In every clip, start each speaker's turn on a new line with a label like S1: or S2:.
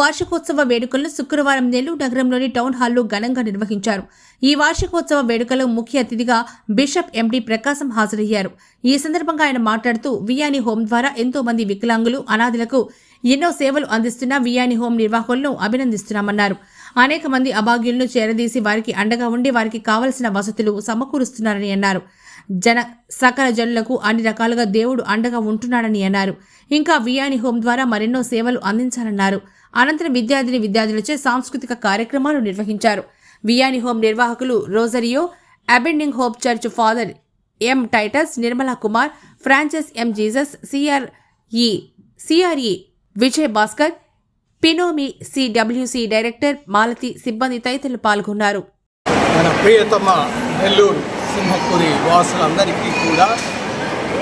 S1: వార్షికోత్సవ వేడుకలను శుక్రవారం నెల్లూరు నగరంలోని టౌన్ హాల్లో ఘనంగా నిర్వహించారు. ఈ వార్షికోత్సవ వేడుకలో ముఖ్య అతిథిగా బిషప్ ఎండి ప్రకాశం హాజరయ్యారు. ఈ సందర్భంగా ఆయన మాట్లాడుతూ వియాని హోం ద్వారా ఎంతో మంది వికలాంగులు అనాథులకు ఎన్నో సేవలు అందిస్తున్న వియాని హోం నిర్వాహకులను అభినందిస్తున్నామన్నారు. అనేక మంది అభాగ్యులను చేరదీసి వారికి అండగా ఉండి వారికి కావలసిన వసతులు సమకూరుస్తున్నారని అన్నారు. జన సకల జనులకు అన్ని రకాలుగా దేవుడు అండగా ఉంటున్నాడని అన్నారు. ఇంకా వియాని హోం ద్వారా మరెన్నో సేవలు అందించాలన్నారు. అనంతరం విద్యార్థిని విద్యార్థులచే సాంస్కృతిక కార్యక్రమాలు నిర్వహించారు. వియాని హోం నిర్వాహకులు Rosario abounding hope church father M Titus Nirmala Kumar Francis M Jesus CRE CRE Vijay Bhaskar పినోమి CWC director Malathi సిబ్బంది తదితరులు పాల్గొన్నారు.
S2: మన ప్రియతమ నెల్లూరు సింహపురి వాసులందరికీ కూడా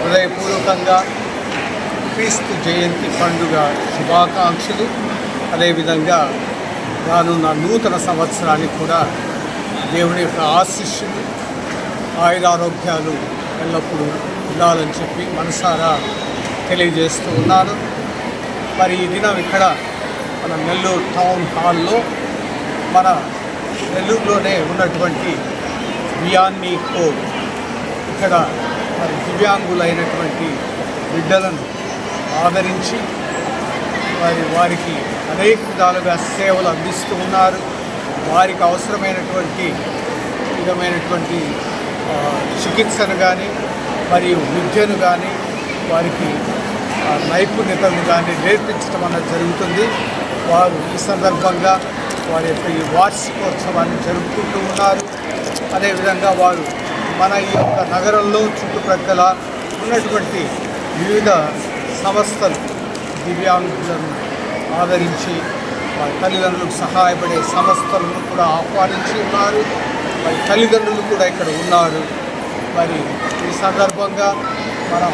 S2: హృదయపూర్వకంగా క్రీస్తు జయంతి పండుగ శుభాకాంక్షలు. అదేవిధంగా రానున్న నూతన సంవత్సరానికి కూడా దేవుని యొక్క ఆశిష్యులు ఆయురారోగ్యాలు ఎల్లప్పుడూ ఉండాలని చెప్పి మనసారా తెలియజేస్తూ ఉన్నాను. మరి ఈ దినం ఇక్కడ మన నెల్లూరు టౌన్ హాల్లో మన నెల్లూరులోనే ఉన్నటువంటి వియాన్ని కోడ్ ఇక్కడ మరి దివ్యాంగులైనటువంటి బిడ్డలను ఆదరించి వారి వారికి అనేక విధాలుగా సేవలు అందిస్తూ ఉన్నారు. వారికి అవసరమైనటువంటి విధమైనటువంటి చికిత్సను కానీ మరియు విద్యను కానీ వారికి నైపుణ్యతను కానీ నేర్పించడం అన్నది జరుగుతుంది. వారు ఈ సందర్భంగా వారి యొక్క ఈ వార్షికోత్సవాన్ని జరుపుకుంటూ ఉన్నారు. అదేవిధంగా వారు మన ఈ యొక్క నగరంలో చుట్టుప్రక్కల ఉన్నటువంటి వివిధ సంస్థలు దివ్యాంగులను ఆదరించి వారి తల్లిదండ్రులకు సహాయపడే సంస్థలను కూడా ఆహ్వానించి ఉన్నారు. వారి తల్లిదండ్రులు కూడా ఇక్కడ ఉన్నారు. మరి ఈ సందర్భంగా మనం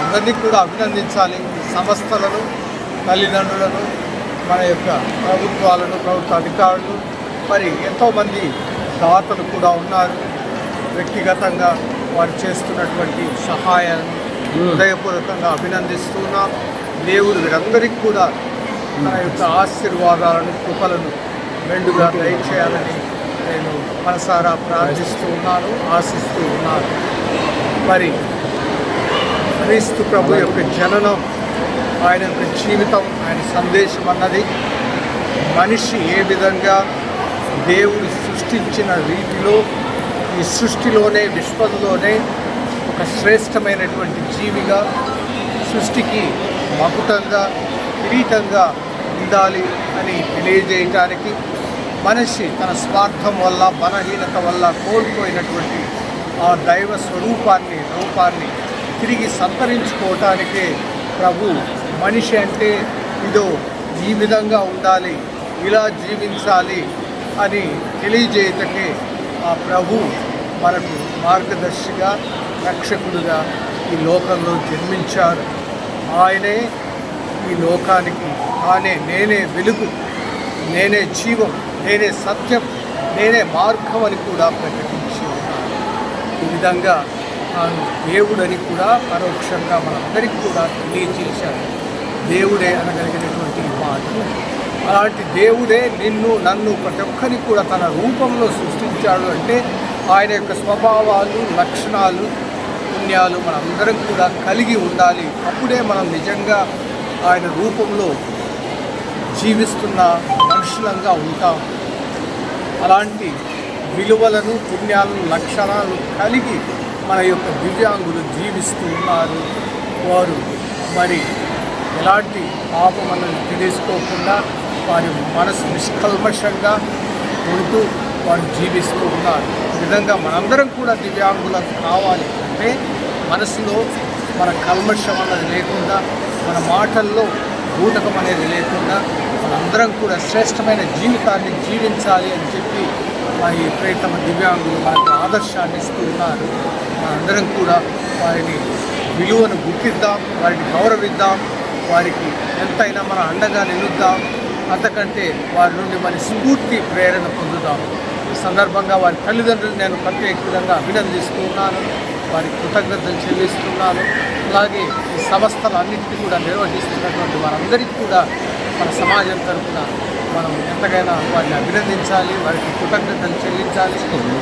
S2: అందరినీ కూడా అభినందించాలి. సంస్థలను తల్లిదండ్రులను మన యొక్క ప్రభుత్వాలను ప్రభుత్వ అధికారులు మరి ఎంతోమంది దాతలు కూడా ఉన్నారు. వ్యక్తిగతంగా వారు చేస్తున్నటువంటి సహాయాన్ని హృదయపూర్వకంగా అభినందిస్తున్నాం. దేవుడు వీరందరికీ కూడా తన యొక్క ఆశీర్వాదాలను కృపలను మెండుగా దయచేయాలని నేను మనసారా ప్రార్థిస్తూ ఉన్నాను ఆశిస్తూ ఉన్నాను. మరి క్రీస్తు ప్రభు యొక్క జననం ఆయన జీవితం ఆయన సందేశం అన్నది మనిషి ఏ విధంగా దేవుడు సృష్టించిన రీతిలో ఈ సృష్టిలోనే విశ్వంలోనే ఒక శ్రేష్టమైనటువంటి జీవిగా సృష్టికి మకుటంగా కిరీటంగా ఉండాలి అని తెలియజేయటానికి మనిషి తన స్వార్థం వల్ల బలహీనత వల్ల కోల్పోయినటువంటి ఆ దైవ స్వరూపాన్ని రూపాన్ని తిరిగి సంతరించుకోవటానికే ప్రభు మనిషి అంటే ఇదో ఈ విధంగా ఉండాలి ఇలా జీవించాలి అని తెలియజేయటకే ఆ ప్రభు మనకు మార్గదర్శిగా రక్షకుడుగా ఈ లోకంలో జన్మించారు. ఆయనే ఈ లోకానికి తానే నేనే వెలుగు నేనే జీవం నేనే సత్యం నేనే మార్గం అని కూడా ప్రకటించి ఈ విధంగా దేవుడని కూడా పరోక్షంగా మనందరికీ కూడా తెలియజేశాడు. దేవుడే అనగలిగినటువంటి మాటలు. అలాంటి దేవుడే నిన్ను నన్ను ప్రతి ఒక్కరిని కూడా తన రూపంలో సృష్టించాడు అంటే ఆయన యొక్క స్వభావాలు లక్షణాలు పుణ్యాలు మనందరం కూడా కలిగి ఉండాలి. అప్పుడే మనం నిజంగా ఆయన రూపంలో జీవిస్తున్న మనుషులంగా ఉంటాం. అలాంటి విలువలను పుణ్యాలను లక్షణాలను కలిగి మన యొక్క దివ్యాంగులు జీవిస్తూ ఉన్నారు. వారు మరి ఎలాంటి పాపం అన్నది తెలుసుకోకుండా వారి మనసు నిష్కల్మషంగా ఉంటూ వారు జీవిస్తూ ఉన్నారు. ఈ విధంగా మనందరం కూడా దివ్యాంగులకు కావాలి అంటే మనసులో మన కల్మషం అన్నది లేకుండా మన మాటల్లో బూటకం అనేది లేకుండా మనందరం కూడా శ్రేష్టమైన జీవితాన్ని జీవించాలి అని చెప్పి మా ఈ ప్రేతమ దివ్యాంగులు మనకు ఆదర్శాన్ని ఇస్తూ ఉన్నారు. మనందరం కూడా వారిని విలువను గుర్తిద్దాం వారిని గౌరవిద్దాం వారికి ఎంతైనా మన అండగా నిలుద్దాం. అంతకంటే వారి నుండి మన స్ఫూర్తి ప్రేరణ పొందుదాం. ఈ సందర్భంగా వారి తల్లిదండ్రులు నేను ప్రత్యేక విధంగా అభినందిస్తూ వారికి కృతజ్ఞతలు చెల్లిస్తున్నాను. అలాగే ఈ సంస్థలు అన్నింటినీ కూడా నిర్వహిస్తున్నటువంటి వారందరికీ కూడా మన సమాజం తరఫున మనం ఎంతకైనా వారిని అభినందించాలి వారికి కృతజ్ఞతలు చెల్లించాలి.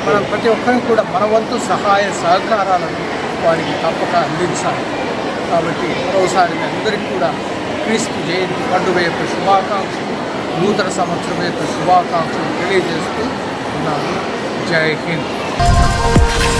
S2: మనం ప్రతి ఒక్కరికి కూడా మన వంతు సహాయ సహకారాలను వారికి తప్పక అందించాలి. కాబట్టి మరోసారి అందరికీ కూడా క్రీస్తు జయంతి పండుగ యొక్క శుభాకాంక్షలు నూతన సంవత్సరం యొక్క శుభాకాంక్షలు తెలియజేస్తూ ఉన్నాను. జై హింద్.